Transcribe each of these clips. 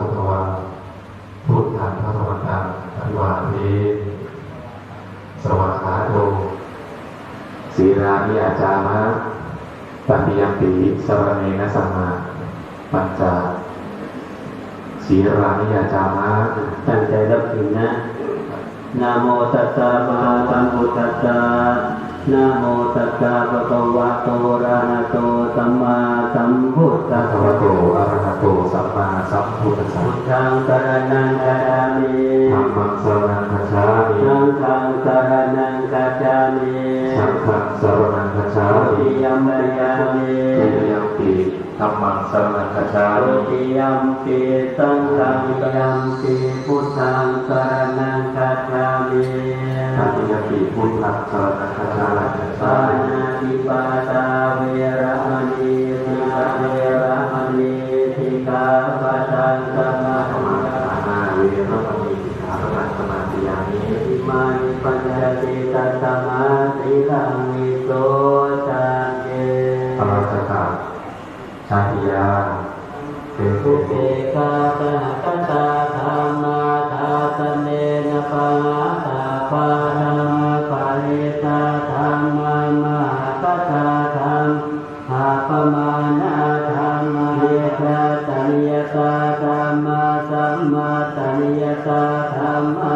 ระคะวาพุทธังพระธรรมตังอภิวาเทสวากขาโตศีรานิอาจามะปฏิยปิสวรเนนะสัมมาปัญจาศีรานิอาจามะตั้งใจรับถึงนะ นะโมตัสสะภะคะวะสัมพุทธัสสะนะโมตัสสะภะคะวะโตอะระหะโตสัมมาสัมพุทธัสัสพสะพะโตอะระหะโตสัมมาสัมพุทธัสสะพุทธังสรณังคัจฉามิธัมมังสรณังคัจฉามิสังฆังสรณังคัจฉามิสังฆังสรณังคัจฉาทุมิติยมปิยามิตุติยมปิ ธัมมังสรณังคัจฉาทุมิติยัมปิสังฆังยัมปิพุทธังสรณังคัจฉามิตติยมปิพุทธังสรณังคัจฉามิปานาติปาตาเวรมณีสิกาเวรมณีสิกาปะทังสมาธรรมะทานาเวรมณีสิกาปะทังสมาธิยามิมานิปัญญติตัสสมาติลังวิโส ภูเกกาตะกัตาธรรมาตาสเนนปาตาปาธรรมปาริตาธรรมมาปตตาธรรมหาปมานาธรรมเยตาตัญญตาธรรมสัมมาตัญญตาธรรมอ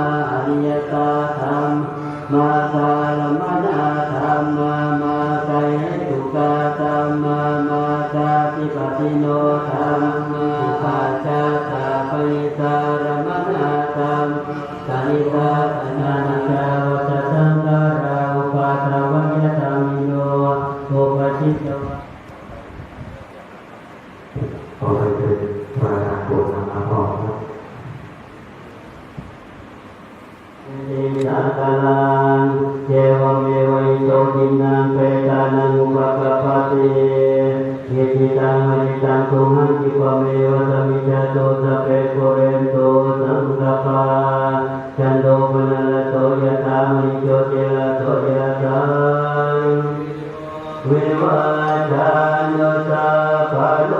ยธรรมิโนอุปชิตโตขอไปเป็นประธานโปรดนำมาพร้อมครับติสักลังเทวเมวิโตทินังเปตานังอุปกป วิวัชานโยสัพพะโล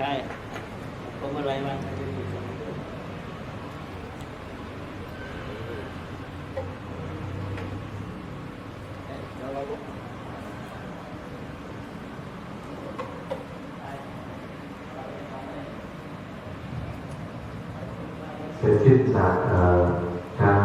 ลูกชายผมอะไรมาเสร็จสิ้นจากการ